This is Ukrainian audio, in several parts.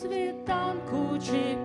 світанку чи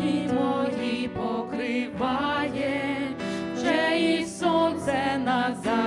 долоні покриває, вже і сонце назад.